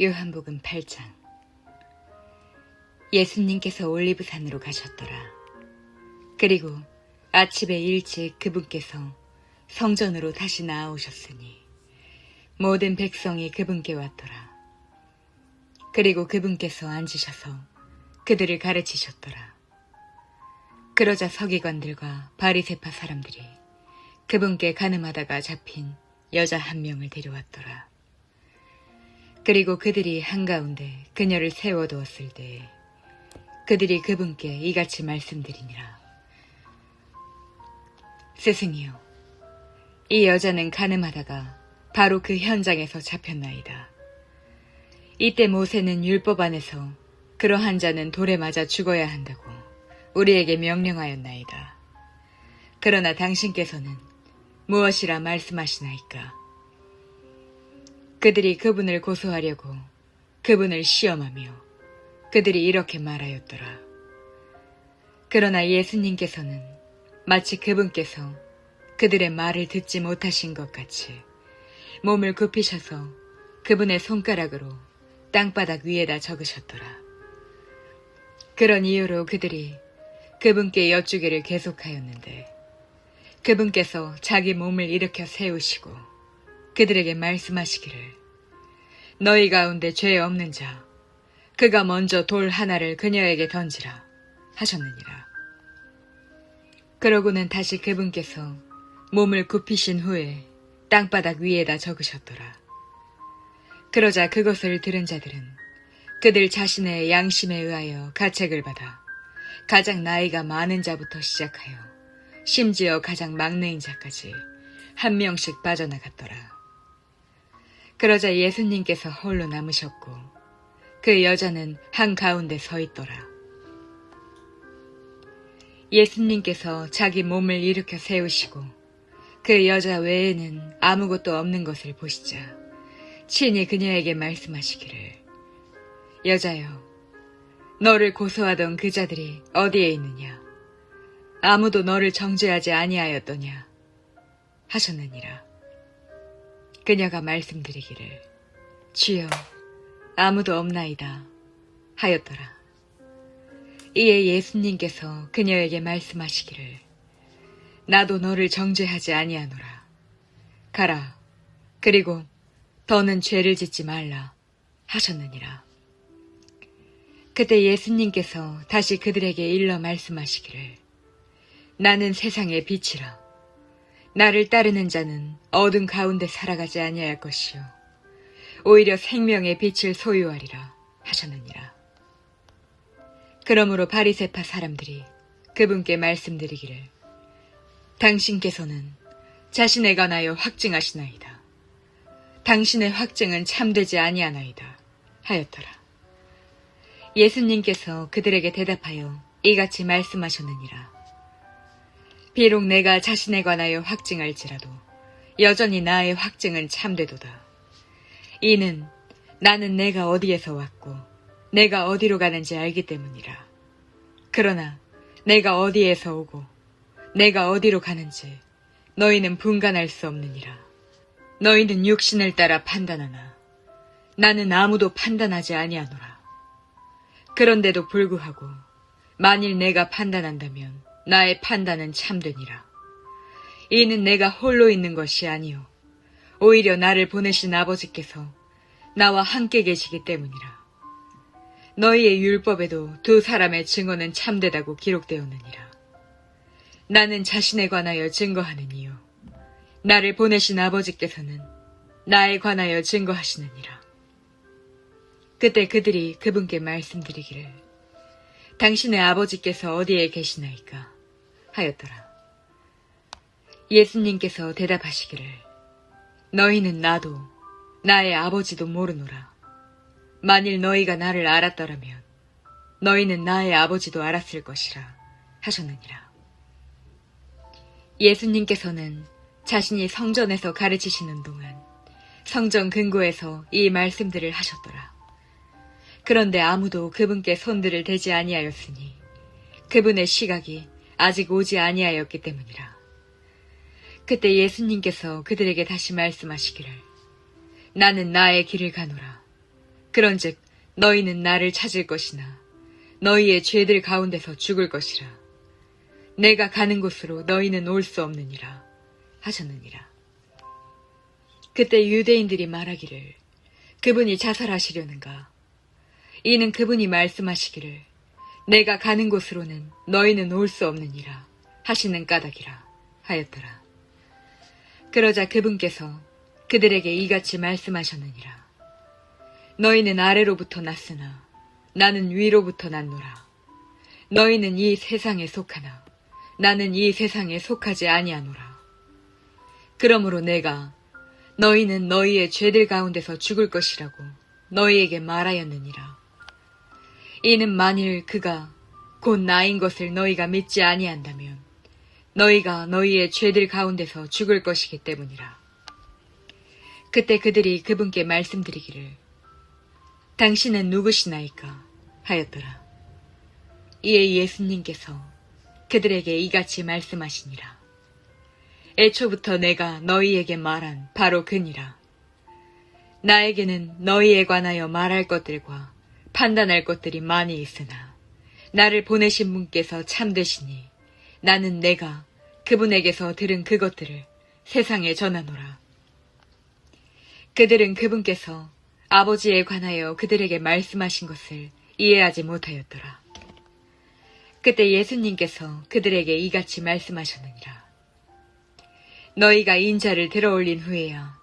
요한복음 8장 예수님께서 올리브산으로 가셨더라. 그리고 아침에 일찍 그분께서 성전으로 다시 나아오셨으니 모든 백성이 그분께 왔더라. 그리고 그분께서 앉으셔서 그들을 가르치셨더라. 그러자 서기관들과 바리세파 사람들이 그분께 가늠하다가 잡힌 여자 한 명을 데려왔더라. 그리고 그들이 한가운데 그녀를 세워두었을 때에 그들이 그분께 이같이 말씀드리니라. 스승이요. 이 여자는 가늠하다가 바로 그 현장에서 잡혔나이다. 이때 모세는 율법 안에서 그러한 자는 돌에 맞아 죽어야 한다고 우리에게 명령하였나이다. 그러나 당신께서는 무엇이라 말씀하시나이까? 그들이 그분을 고소하려고 그분을 시험하며 그들이 이렇게 말하였더라. 그러나 예수님께서는 마치 그분께서 그들의 말을 듣지 못하신 것 같이 몸을 굽히셔서 그분의 손가락으로 땅바닥 위에다 적으셨더라. 그런 이유로 그들이 그분께 여쭈기를 계속하였는데 그분께서 자기 몸을 일으켜 세우시고 그들에게 말씀하시기를 너희 가운데 죄 없는 자 그가 먼저 돌 하나를 그녀에게 던지라 하셨느니라. 그러고는 다시 그분께서 몸을 굽히신 후에 땅바닥 위에다 적으셨더라. 그러자 그것을 들은 자들은 그들 자신의 양심에 의하여 가책을 받아 가장 나이가 많은 자부터 시작하여 심지어 가장 막내인 자까지 한 명씩 빠져나갔더라. 그러자 예수님께서 홀로 남으셨고 그 여자는 한가운데 서 있더라. 예수님께서 자기 몸을 일으켜 세우시고 그 여자 외에는 아무것도 없는 것을 보시자 친히 그녀에게 말씀하시기를 여자여 너를 고소하던 그 자들이 어디에 있느냐? 아무도 너를 정죄하지 아니하였더냐? 하셨느니라 그녀가 말씀드리기를 주여 아무도 없나이다 하였더라. 이에 예수님께서 그녀에게 말씀하시기를 나도 너를 정죄하지 아니하노라. 가라 그리고 더는 죄를 짓지 말라 하셨느니라. 그때 예수님께서 다시 그들에게 일러 말씀하시기를 나는 세상의 빛이라 나를 따르는 자는 어둠 가운데 살아가지 아니할 것이요 오히려 생명의 빛을 소유하리라 하셨느니라 그러므로 바리세파 사람들이 그분께 말씀드리기를 당신께서는 자신에 관하여 확증하시나이다. 당신의 확증은 참되지 아니하나이다. 하였더라. 예수님께서 그들에게 대답하여 이같이 말씀하셨느니라. 비록 내가 자신에 관하여 확증할지라도 여전히 나의 확증은 참되도다. 이는 나는 내가 어디에서 왔고 내가 어디로 가는지 알기 때문이라. 그러나 내가 어디에서 오고 내가 어디로 가는지 너희는 분간할 수 없느니라. 너희는 육신을 따라 판단하나 나는 아무도 판단하지 아니하노라. 그런데도 불구하고 만일 내가 판단한다면 나의 판단은 참되니라. 이는 내가 홀로 있는 것이 아니요 오히려 나를 보내신 아버지께서 나와 함께 계시기 때문이라. 너희의 율법에도 두 사람의 증언은 참되다고 기록되었느니라. 나는 자신에 관하여 증거하는 이유. 나를 보내신 아버지께서는 나에 관하여 증거하시느니라. 그때 그들이 그분께 말씀드리기를 당신의 아버지께서 어디에 계시나이까 하였더라. 예수님께서 대답하시기를 너희는 나도 나의 아버지도 모르노라. 만일 너희가 나를 알았더라면 너희는 나의 아버지도 알았을 것이라 하셨느니라. 예수님께서는 자신이 성전에서 가르치시는 동안 성전 근고에서 이 말씀들을 하셨더라. 그런데 아무도 그분께 손들을 대지 아니하였으니 그분의 시각이 아직 오지 아니하였기 때문이라. 그때 예수님께서 그들에게 다시 말씀하시기를 나는 나의 길을 가노라. 그런즉 너희는 나를 찾을 것이나 너희의 죄들 가운데서 죽을 것이라. 내가 가는 곳으로 너희는 올 수 없느니라 하셨느니라. 그때 유대인들이 말하기를 그분이 자살하시려는가? 이는 그분이 말씀하시기를 내가 가는 곳으로는 너희는 올 수 없느니라 하시는 까닭이라 하였더라. 그러자 그분께서 그들에게 이같이 말씀하셨느니라. 너희는 아래로부터 났으나 나는 위로부터 났노라. 너희는 이 세상에 속하나 나는 이 세상에 속하지 아니하노라. 그러므로 내가 너희는 너희의 죄들 가운데서 죽을 것이라고 너희에게 말하였느니라. 이는 만일 그가 곧 나인 것을 너희가 믿지 아니한다면 너희가 너희의 죄들 가운데서 죽을 것이기 때문이라. 그때 그들이 그분께 말씀드리기를 당신은 누구시나이까 하였더라. 이에 예수님께서 그들에게 이같이 말씀하시니라. 애초부터 내가 너희에게 말한 바로 그니라. 나에게는 너희에 관하여 말할 것들과 판단할 것들이 많이 있으나 나를 보내신 분께서 참되시니 나는 내가 그분에게서 들은 그것들을 세상에 전하노라. 그들은 그분께서 아버지에 관하여 그들에게 말씀하신 것을 이해하지 못하였더라. 그때 예수님께서 그들에게 이같이 말씀하셨느니라. 너희가 인자를 들어올린 후에야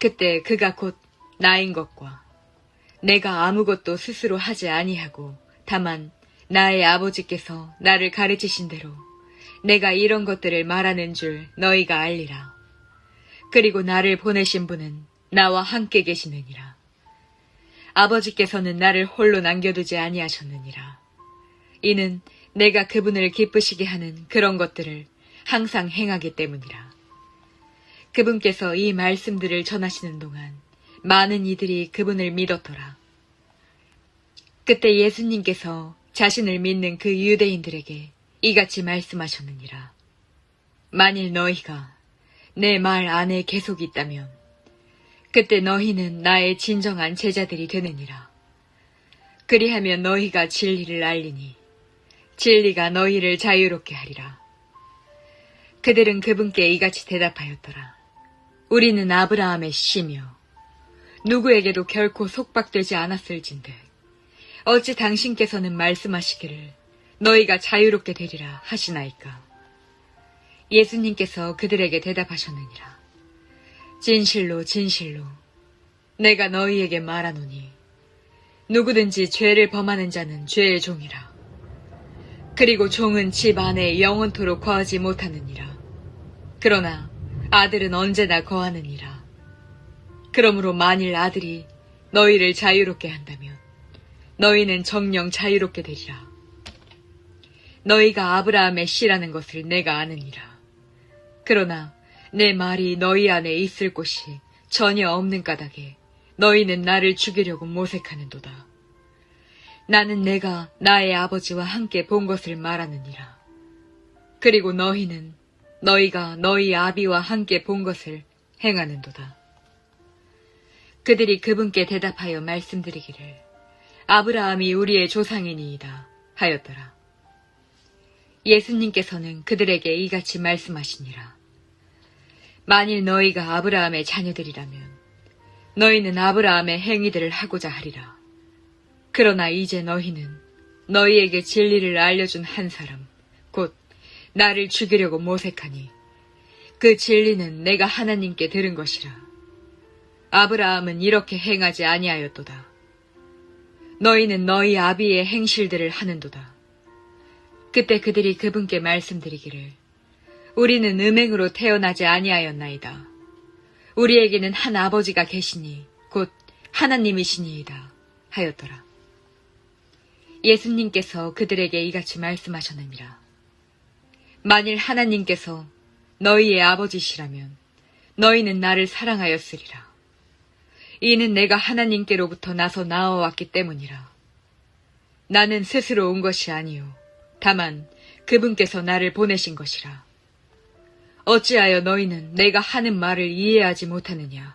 그때 그가 곧 나인 것과 내가 아무것도 스스로 하지 아니하고 다만 나의 아버지께서 나를 가르치신 대로 내가 이런 것들을 말하는 줄 너희가 알리라. 그리고 나를 보내신 분은 나와 함께 계시느니라. 아버지께서는 나를 홀로 남겨두지 아니하셨느니라. 이는 내가 그분을 기쁘시게 하는 그런 것들을 항상 행하기 때문이라. 그분께서 이 말씀들을 전하시는 동안 많은 이들이 그분을 믿었더라. 그때 예수님께서 자신을 믿는 그 유대인들에게 이같이 말씀하셨느니라. 만일 너희가 내 말 안에 계속 있다면 그때 너희는 나의 진정한 제자들이 되느니라. 그리하면 너희가 진리를 알리니 진리가 너희를 자유롭게 하리라. 그들은 그분께 이같이 대답하였더라. 우리는 아브라함의 씨며 누구에게도 결코 속박되지 않았을진데 어찌 당신께서는 말씀하시기를 너희가 자유롭게 되리라 하시나이까. 예수님께서 그들에게 대답하셨느니라. 진실로 진실로 내가 너희에게 말하노니 누구든지 죄를 범하는 자는 죄의 종이라. 그리고 종은 집 안에 영원토록 거하지 못하느니라. 그러나 아들은 언제나 거하느니라. 그러므로 만일 아들이 너희를 자유롭게 한다면 너희는 정령 자유롭게 되리라. 너희가 아브라함의 씨라는 것을 내가 아느니라. 그러나 내 말이 너희 안에 있을 곳이 전혀 없는 까닭에 너희는 나를 죽이려고 모색하는도다. 나는 내가 나의 아버지와 함께 본 것을 말하느니라. 그리고 너희는 너희가 너희 아비와 함께 본 것을 행하는도다. 그들이 그분께 대답하여 말씀드리기를 아브라함이 우리의 조상이니이다 하였더라. 예수님께서는 그들에게 이같이 말씀하시니라. 만일 너희가 아브라함의 자녀들이라면 너희는 아브라함의 행위들을 하고자 하리라. 그러나 이제 너희는 너희에게 진리를 알려준 한 사람, 곧 나를 죽이려고 모색하니 그 진리는 내가 하나님께 들은 것이라. 아브라함은 이렇게 행하지 아니하였도다. 너희는 너희 아비의 행실들을 하는도다. 그때 그들이 그분께 말씀드리기를 우리는 음행으로 태어나지 아니하였나이다. 우리에게는 한 아버지가 계시니 곧 하나님이시니이다 하였더라. 예수님께서 그들에게 이같이 말씀하셨느니라. 만일 하나님께서 너희의 아버지시라면 너희는 나를 사랑하였으리라. 이는 내가 하나님께로부터 나서 나와왔기 때문이라. 나는 스스로 온 것이 아니요. 다만 그분께서 나를 보내신 것이라. 어찌하여 너희는 내가 하는 말을 이해하지 못하느냐?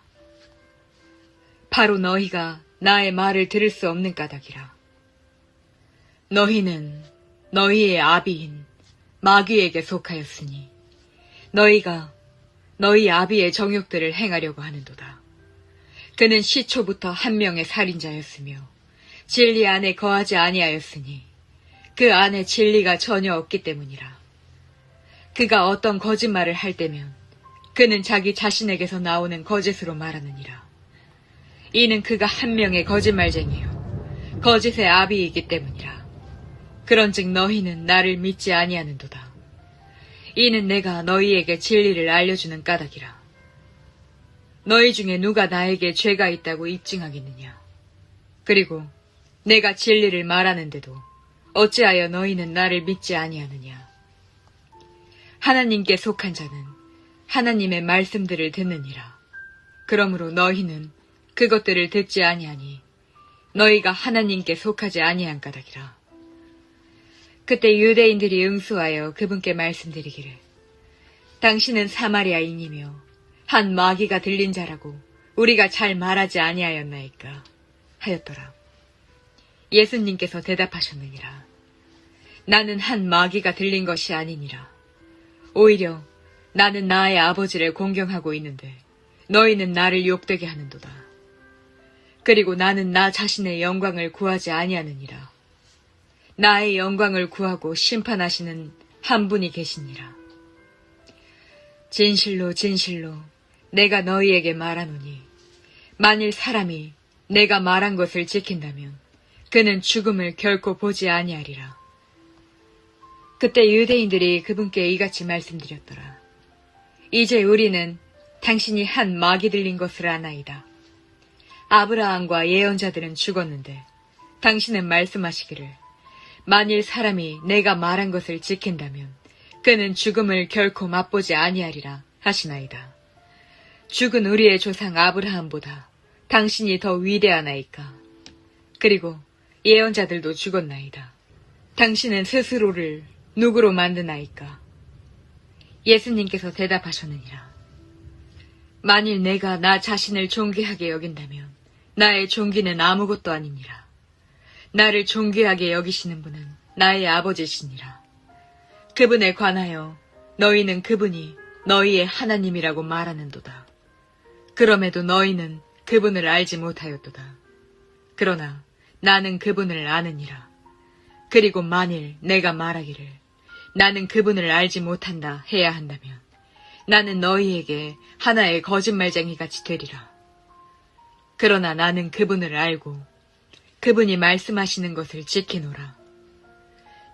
바로 너희가 나의 말을 들을 수 없는 까닭이라. 너희는 너희의 아비인 마귀에게 속하였으니 너희가 너희 아비의 정욕들을 행하려고 하는도다. 그는 시초부터 한 명의 살인자였으며 진리 안에 거하지 아니하였으니 그 안에 진리가 전혀 없기 때문이라. 그가 어떤 거짓말을 할 때면 그는 자기 자신에게서 나오는 거짓으로 말하느니라. 이는 그가 한 명의 거짓말쟁이요 거짓의 아비이기 때문이라. 그런즉 너희는 나를 믿지 아니하는도다. 이는 내가 너희에게 진리를 알려주는 까닭이라. 너희 중에 누가 나에게 죄가 있다고 입증하겠느냐? 그리고 내가 진리를 말하는데도 어찌하여 너희는 나를 믿지 아니하느냐? 하나님께 속한 자는 하나님의 말씀들을 듣느니라. 그러므로 너희는 그것들을 듣지 아니하니 너희가 하나님께 속하지 아니한 까닭이라. 그때 유대인들이 응수하여 그분께 말씀드리기를 당신은 사마리아인이며 한 마귀가 들린 자라고 우리가 잘 말하지 아니하였나이까 하였더라. 예수님께서 대답하셨느니라. 나는 한 마귀가 들린 것이 아니니라. 오히려 나는 나의 아버지를 공경하고 있는데 너희는 나를 욕되게 하는도다. 그리고 나는 나 자신의 영광을 구하지 아니하느니라. 나의 영광을 구하고 심판하시는 한 분이 계시니라. 진실로 진실로 내가 너희에게 말하노니 만일 사람이 내가 말한 것을 지킨다면 그는 죽음을 결코 보지 아니하리라. 그때 유대인들이 그분께 이같이 말씀드렸더라. 이제 우리는 당신이 한 마귀 들린 것을 아나이다. 아브라함과 예언자들은 죽었는데 당신은 말씀하시기를 만일 사람이 내가 말한 것을 지킨다면 그는 죽음을 결코 맛보지 아니하리라 하시나이다. 죽은 우리의 조상 아브라함보다 당신이 더 위대하나이까. 그리고 예언자들도 죽었나이다. 당신은 스스로를 누구로 만드나이까? 예수님께서 대답하셨느니라. 만일 내가 나 자신을 존귀하게 여긴다면 나의 존귀는 아무것도 아니니라. 나를 존귀하게 여기시는 분은 나의 아버지시니라. 그분에 관하여 너희는 그분이 너희의 하나님이라고 말하는도다. 그럼에도 너희는 그분을 알지 못하였도다. 그러나 나는 그분을 아느니라. 그리고 만일 내가 말하기를 나는 그분을 알지 못한다 해야 한다면 나는 너희에게 하나의 거짓말쟁이 같이 되리라. 그러나 나는 그분을 알고 그분이 말씀하시는 것을 지키노라.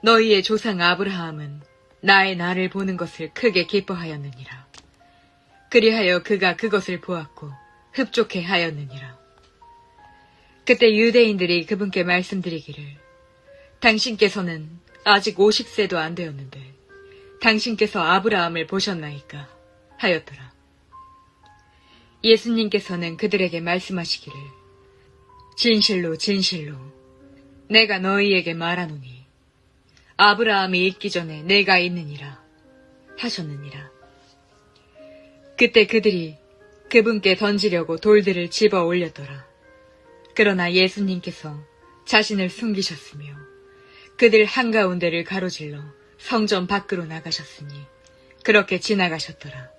너희의 조상 아브라함은 나의 나를 보는 것을 크게 기뻐하였느니라. 그리하여 그가 그것을 보았고 흡족해 하였느니라. 그때 유대인들이 그분께 말씀드리기를 당신께서는 아직 50세도 안 되었는데 당신께서 아브라함을 보셨나이까 하였더라. 예수님께서는 그들에게 말씀하시기를 진실로 진실로 내가 너희에게 말하노니 아브라함이 있기 전에 내가 있느니라 하셨느니라. 그때 그들이 그분께 던지려고 돌들을 집어 올렸더라. 그러나 예수님께서 자신을 숨기셨으며 그들 한가운데를 가로질러 성전 밖으로 나가셨으니 그렇게 지나가셨더라.